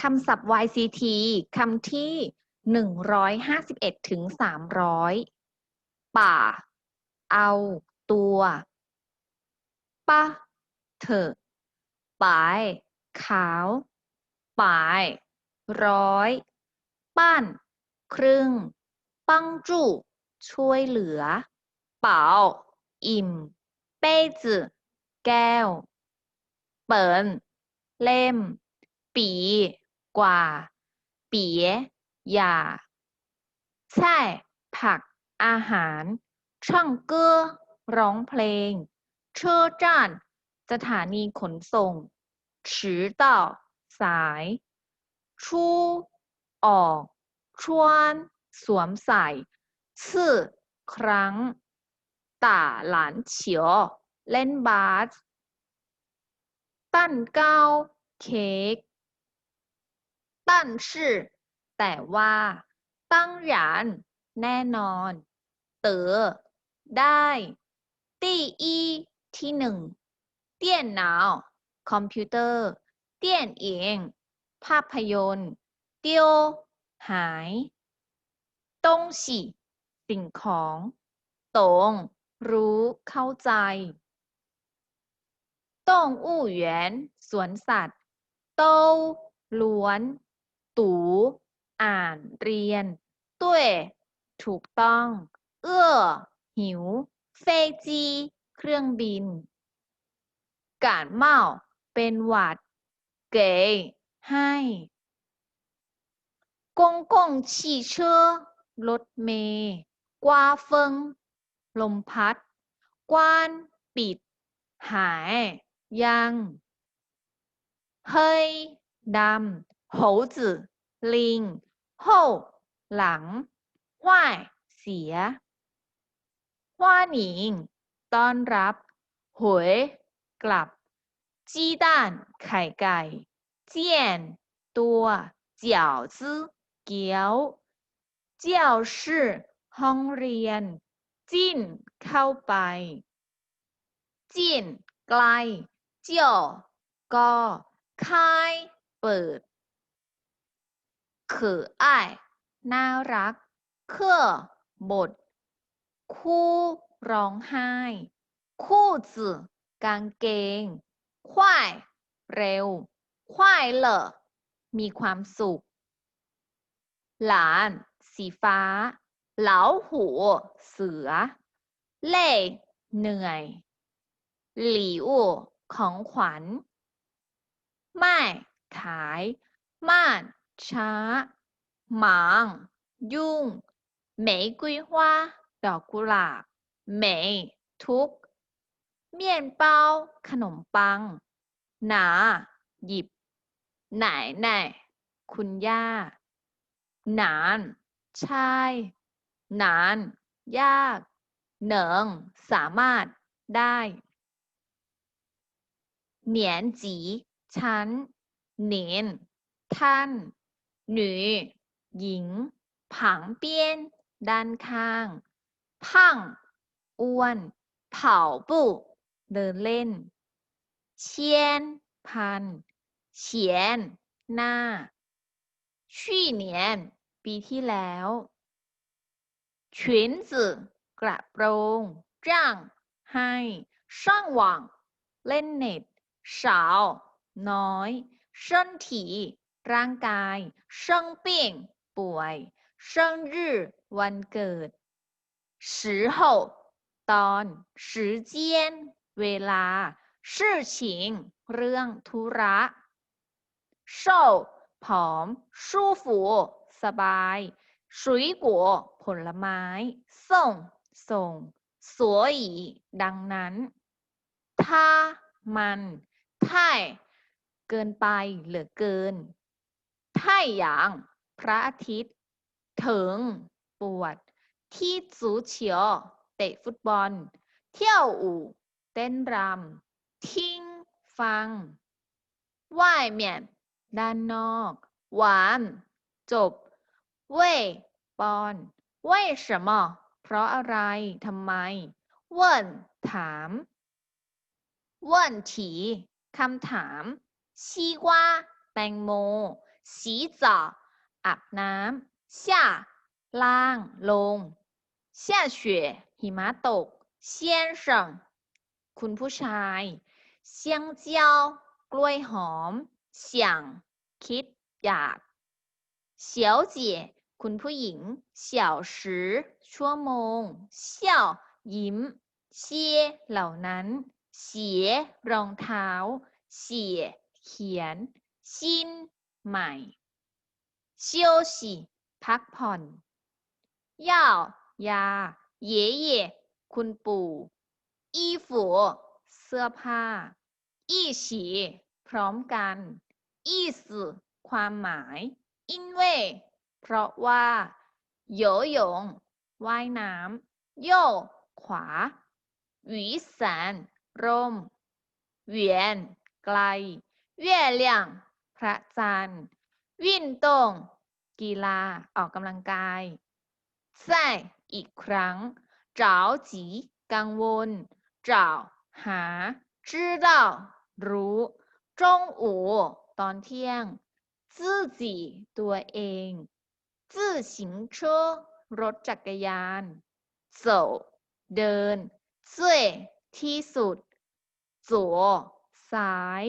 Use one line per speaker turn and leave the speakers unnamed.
คำศัพท์ YCT คำที่ 151ถึง300 ป่า เอาตัวปะเถอะปาย ขาวปายร้อยปั้น ครึ่ง ปังจูช่วยเหลือ เป๋าอิ่ม เป้จืแก้ว เปินเล่ม ปี กว่า เปียอย่าใช่ผัก อาหารช่างเก้อร้องเพลง เชอจานสถานีขนส่ง迟到สาย ชูออกชวนสวมใส่ซื่อครั้ง ต่าหลานเฉียว เล่นบาส ตั้นเก้า เค้ก 但是แต่ว่าตั้งหยานแน่นอน เต๋อได้ตี้อีที่หนึ่งเตี้ยนหนาวคอมพิวเตอร์เตี้ยนเอียงภาพยนตร์เตียวหายต้งฉีสิ่งของตงรู้เข้าใจต้งอู้เหวียนสวนสัตว์โต้ล้วน ตูอ่าน เรียนตุ้ยถูกต้อง เอื้อ หิว เฟจี เครื่องบิน การเมาเป็นหวัด เก๋ ให้กงกง汽车รถเมล์กวาเฟิง ลมพัด กว้าน ปิด หาย ยัง เฮ้ยดำ โหจื่อลิงโห่หลังห้ายเสียฮว่านิงต้อนรับหวยกลับจี้ด้านไข่ไก่เจียนตัวเจียวจื้อเกี๊ยวเจียวชื่อห้องเรียน จิ้นเข้าไป จิ้นใกลเจียวก็คายเปิด 可爱น่ารัก เคอบท คู่ร้องไห้ คู่จื่อกางเกงควายเร็วควายเหลอมีความสุข หลาน สีฟ้า เหลาหูเสือ เล่เหนื่อย หลี่อู่ของขวัญ ไม่ขาย ม่าน ช้า หมาง ยุ่งเมยกุยฮวาดอกกุหลาบเหมยทุก เมี่ยนเปาขนมปัง หนา หยิบ ไหนไหนคุณย่า หนานชายหนาน ยาก เหนิง สามารถ ได้เหนียนจี ชั้นเหนียนท่าน หนูหญิงผังเปี้ยน ด้านข้างพังอ้วนเผาบุเดินเล่น เชียน พัน เฉียน หน้าชี่เนียน ปีที่แล้วฉินกระโปรงจ้าง ให้ช่างหวัง เล่นเน็ต สาว น้อยร่างกาย ร่างกาย生病ป่วย生日วันเกิด时候ตอน 时间เวลา事情เรื่องธุระ瘦ผอม舒服สบาย水果ผลไม้送ส่ง所以ดังนั้น ถ้า มัน 太เกินไป เหลือเกิน 太阳พระอาทิตย์ ถึง ปวด ที่足球เตะฟุตบอล เที่ยวอู่ เต้นรำ ทิ้ง ฟัง外面ด้านนอก หวาน จบเว่ยปอน为什么เพราะอะไร ทำไม问ถาม问题คำถาม西瓜แตงโม 洗澡อาบน้ำ下ล่าง ลง下雪หิมะตก先生คุณผู้ชาย香蕉กล้วยหอม想คิด อยาก小姐คุณผู้หญิง小时ชั่วโมง笑ยิ้มเชี่ยเหล่านั้น เสียรองเท้า เสียเขียน ชิน ใหม่休息พักผ่อนยายา เย่เย่คุณปู่อีเสื้อผ้า อีฉีพร้อมกัน อีสืความหมาย อินเว่เพราะว่าโยโยงว่ายน้ำโยขวาหวีสันร่มเหนไกล月亮 พระจันทร์运动กีฬา ออกกำลังกาย再อีกครั้ง着急กังวล找หา知道รู้中午ตอนเที่ยง自己ตัวเอง自行车รถจักรยาน走เดิน最ที่สุด左ซ้าย